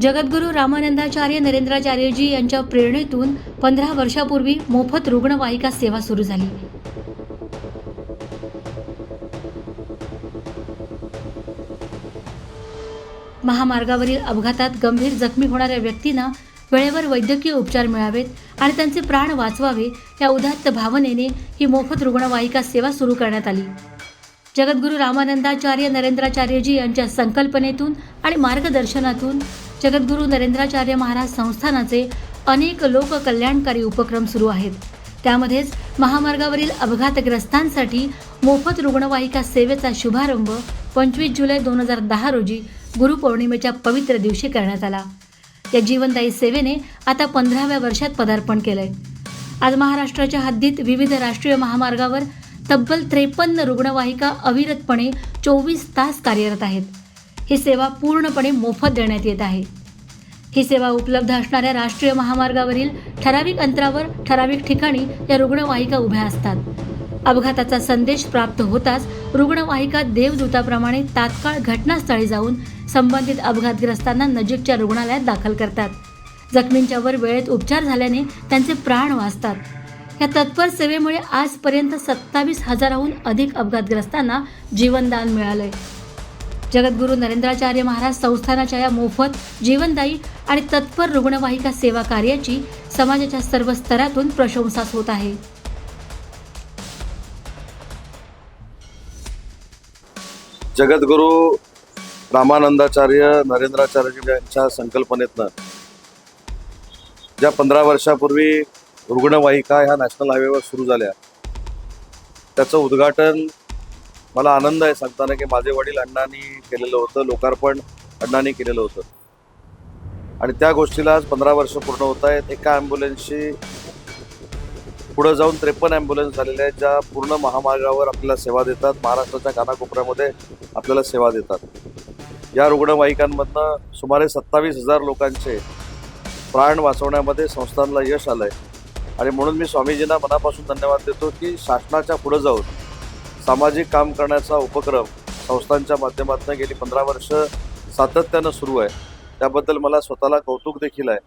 जगद्गुरू रामानंदाचार्य नरेंद्राचार्यजी यांच्या प्रेरणेतून पंधरा वर्षापूर्वी मोफत रुग्णवाहिका सेवा सुरू झाली. महामार्गावरील अपघातात गंभीर जखमी होणाऱ्या व्यक्तींना वेळेवर वैद्यकीय उपचार मिळावेत आणि त्यांचे प्राण वाचवावे या उदात्त भावनेने ही मोफत रुग्णवाहिका सेवा सुरू करण्यात आली. जगद्गुरू रामानंदाचार्य नरेंद्राचार्यजी यांच्या संकल्पनेतून आणि मार्गदर्शनातून जगद्गुरू नरेंद्राचार्य महाराज संस्थानाचे अनेक लोककल्याणकारी उपक्रम सुरू आहेत. त्यामध्येच महामार्गावरील अपघातग्रस्तांसाठी मोफत रुग्णवाहिका सेवेचा शुभारंभ पंचवीस जुलै दोन हजार दहा रोजी गुरुपौर्णिमेच्या पवित्र दिवशी करण्यात आला. या जीवनदायी सेवेने आता पंधराव्या वर्षात पदार्पण केलंय. आज महाराष्ट्राच्या हद्दीत विविध राष्ट्रीय महामार्गावर तब्बल त्रेपन्न रुग्णवाहिका अविरतपणे चोवीस तास कार्यरत आहेत. ही सेवा पूर्णपणे मोफत देण्यात येत आहे. ही सेवा उपलब्ध असणाऱ्या राष्ट्रीय महामार्गावरील ठराविक अंतरावर ठराविक ठिकाणी या रुग्णवाहिका उभ्या असतात. अपघाताचा संदेश प्राप्त होताच रुग्णवाहिका देवदूताप्रमाणे तात्काळ घटनास्थळी जाऊन संबंधित अपघातग्रस्तांना नजीकच्या रुग्णालयात दाखल करतात. जखमींच्यावर वेळेत उपचार झाल्याने त्यांचे प्राण वाचतात. या तत्पर सेवेमुळे आजपर्यंत सत्तावीस हजाराहून अधिक अपघातग्रस्तांना जीवनदान मिळालंय. जगद्गुरू नरेंद्राचार्य महाराज संस्थानाच्या या मोफत जीवनदायी आणि तत्पर रुग्णवाहिका सेवा कार्याची समाजाच्या सर्व स्तरातून प्रशंसा होत आहे. जगद्गुरू रामानंदाचार्य नरेंद्राचार्य यांच्या संकल्पनेतनं ज्या पंधरा वर्षापूर्वी रुग्णवाहिका ह्या नॅशनल हायवेवर सुरू झाल्या त्याचं उद्घाटन मला आनंद आहे सांगताना की माझे वडील अण्णांनी केलेलं होतं लोकार्पण अण्णांनी केलेलं होतं. आणि त्या गोष्टीला आज पंधरा वर्ष पूर्ण होत आहेत. एका ॲम्ब्युलन्सशी पुढं जाऊन त्रेपन्न ॲम्ब्युलन्स झालेल्या आहेत ज्या पूर्ण महामार्गावर आपल्याला सेवा देतात. महाराष्ट्राच्या कानाकोपऱ्यामध्ये आपल्याला सेवा देतात. या रुग्णवाहिकांमधनं सुमारे सत्तावीस हजार लोकांचे प्राण वाचवण्यामध्ये संस्थांना यश आलं आहे आणि म्हणून मी स्वामीजींना मनापासून धन्यवाद देतो की शासनाच्या पुढं जाऊन सामाजिक काम करण्याचा उपक्रम संस्थांच्या माध्यमातून गेली पंधरा वर्ष सातत्यानं सुरू आहे. त्याबद्दल मला स्वतःला कौतुक देखील आहे.